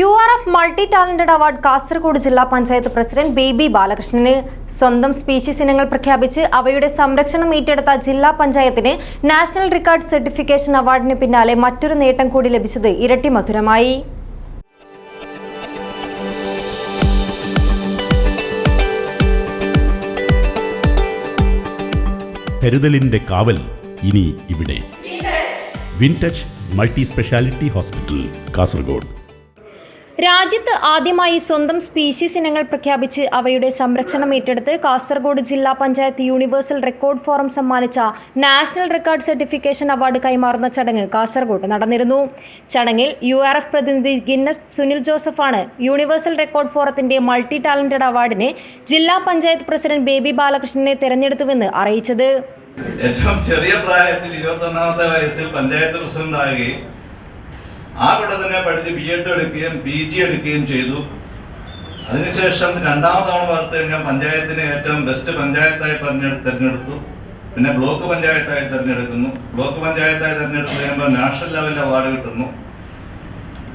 U R F multi talented award Kasaragod ജില്ലാ panchayat president baby ബാലകൃഷ്ണന് സ്വന്തം species ഇനങ്ങൾ പ്രഖ്യാപിച്ച് അവയുടെ സംരക്ഷണം ഏറ്റെടുത്ത ജില്ലാ പഞ്ചായത്തിന് നാഷണൽ റിക്കാർഡ് സർട്ടിഫിക്കേഷൻ അവാർഡിന് പിന്നാലെ മറ്റൊരു നേട്ടം കൂടി ലഭിച്ചത് ഇരട്ടി മധുരമായി. കരുതലിന്റെ കാവൽ ഇനി ഇവിടെ. Wintouch multi speciality hospital Kasaragod. രാജ്യത്ത് ആദ്യമായി സ്വന്തം സ്പീഷീസ് ഇനങ്ങൾ പ്രഖ്യാപിച്ച് അവയുടെ സംരക്ഷണം ഏറ്റെടുത്ത് കാസർഗോഡ് ജില്ലാ പഞ്ചായത്ത് യൂണിവേഴ്സൽ റെക്കോർഡ് ഫോറം സമ്മാനിച്ച നാഷണൽ റെക്കോർഡ് സർട്ടിഫിക്കേഷൻ അവാർഡ് കൈമാറുന്ന ചടങ്ങ് കാസർഗോഡ് നടന്നിരുന്നു. ചടങ്ങിൽ യു ആർ എഫ് പ്രതിനിധി ഗിന്നസ് സുനിൽ ജോസഫാണ് യൂണിവേഴ്സൽ റെക്കോർഡ് ഫോറത്തിന്റെ മൾട്ടി ടാലന്റഡ് അവാർഡിനെ ജില്ലാ പഞ്ചായത്ത് പ്രസിഡന്റ് ബേബി ബാലകൃഷ്ണനെ തെരഞ്ഞെടുത്തുവെന്ന് അറിയിച്ചത്. ഏറ്റവും ചെറിയ പ്രായത്തിൽ ഇരുപത്തൊന്നാമത്തെ വയസ്സിൽ പഞ്ചായത്ത് പ്രസിഡന്റ് ആകുകയും ആ കൂടെ തന്നെ പഠിച്ച് ബി എഡ് എടുക്കുകയും പി ജി എടുക്കുകയും ചെയ്തു. അതിനുശേഷം രണ്ടാമത് തവണ കഴിഞ്ഞാൽ പഞ്ചായത്തിനെ ഏറ്റവും ബെസ്റ്റ് പഞ്ചായത്തായി പറഞ്ഞെടു തിരഞ്ഞെടുത്തു. പിന്നെ ബ്ലോക്ക് പഞ്ചായത്തായി തിരഞ്ഞെടുക്കുന്നു. ബ്ലോക്ക് പഞ്ചായത്തായി തിരഞ്ഞെടുത്ത് കഴിയുമ്പോൾ നാഷണൽ ലെവലിൽ അവാർഡ് കിട്ടുന്നു.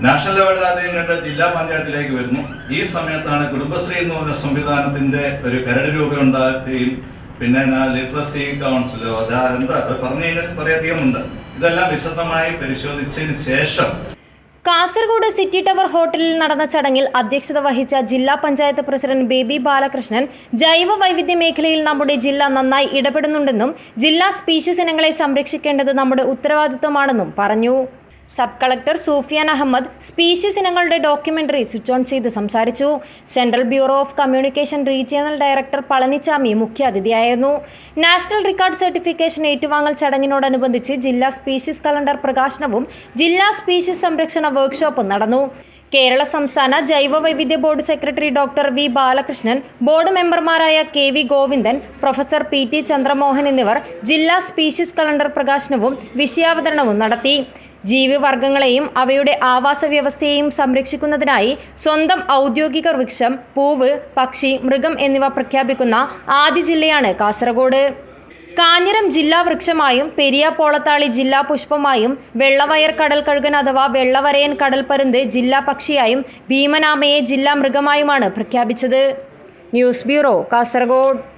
നാഷണൽ ലെവലിൽ അത് കഴിഞ്ഞിട്ട് ജില്ലാ പഞ്ചായത്തിലേക്ക് വരുന്നു. ഈ സമയത്താണ് കുടുംബശ്രീ എന്ന് പറഞ്ഞ സംവിധാനത്തിന്റെ ഒരു കരട് രൂപം ഉണ്ടാക്കുകയും പിന്നെ ലിറ്ററസി കൗൺസിലോ അത് എന്താ? അത് പറഞ്ഞു കഴിഞ്ഞാൽ കുറേയധികം ഉണ്ട്. ഇതെല്ലാം വിശദമായി പരിശോധിച്ചതിന് ശേഷം. കാസർഗോഡ് സിറ്റി ടവർ ഹോട്ടലിൽ നടന്ന ചടങ്ങിൽ അധ്യക്ഷത വഹിച്ച ജില്ലാ പഞ്ചായത്ത് പ്രസിഡന്റ് ബേബി ബാലകൃഷ്ണൻ ജൈവ വൈവിധ്യ മേഖലയിൽ നമ്മുടെ ജില്ല നന്നായി ഇടപെടുന്നുണ്ടെന്നും ജില്ലാ സ്പീഷീസ് ഇനങ്ങളെ സംരക്ഷിക്കേണ്ടത് നമ്മുടെ ഉത്തരവാദിത്വമാണെന്നും പറഞ്ഞു. Sub collector Sufiyan Ahmed species ഇനങ്ങളുടെ ഡോക്യുമെന്ററി സ്വിച്ച് ഓൺ ചെയ്ത് സംസാരിച്ചു. Central bureau of communication regional director Palanichami മുഖ്യാതിഥിയായിരുന്നു. National record certification ഏറ്റുവാങ്ങൽ ചടങ്ങിനോടനുബന്ധിച്ച് ജില്ലാ സ്പീഷ്യസ് കലണ്ടർ പ്രകാശനവും ജില്ലാ സ്പീഷ്യസ് സംരക്ഷണ വർക്ക്ഷോപ്പും നടന്നു. കേരള സംസ്ഥാന ജൈവ വൈവിധ്യ board secretary doctor V Balakrishnan board മെമ്പർമാരായ K V Govindan professor P T Chandramohan എന്നിവർ ജില്ലാ സ്പീഷ്യസ് കലണ്ടർ പ്രകാശനവും വിഷയാവതരണവും നടത്തി. ജീവിവർഗങ്ങളെയും അവയുടെ ആവാസ വ്യവസ്ഥയെയും സംരക്ഷിക്കുന്നതിനായി സ്വന്തം ഔദ്യോഗിക വൃക്ഷം പൂവ് പക്ഷി മൃഗം എന്നിവ പ്രഖ്യാപിക്കുന്ന ആദ്യ ജില്ലയാണ് കാസർഗോഡ്. കാഞ്ഞിരം ജില്ലാ വൃക്ഷമായും പെരിയ പോളത്താളി ജില്ലാ പുഷ്പമായും വെള്ളവയർ കടൽ കഴുകൻ അഥവാ വെള്ളവരയൻ കടൽ പരുന്ത് ജില്ലാ പക്ഷിയായും ഭീമനാമയെ ജില്ലാ മൃഗമായുമാണ് പ്രഖ്യാപിച്ചത്. News bureau Kasaragod.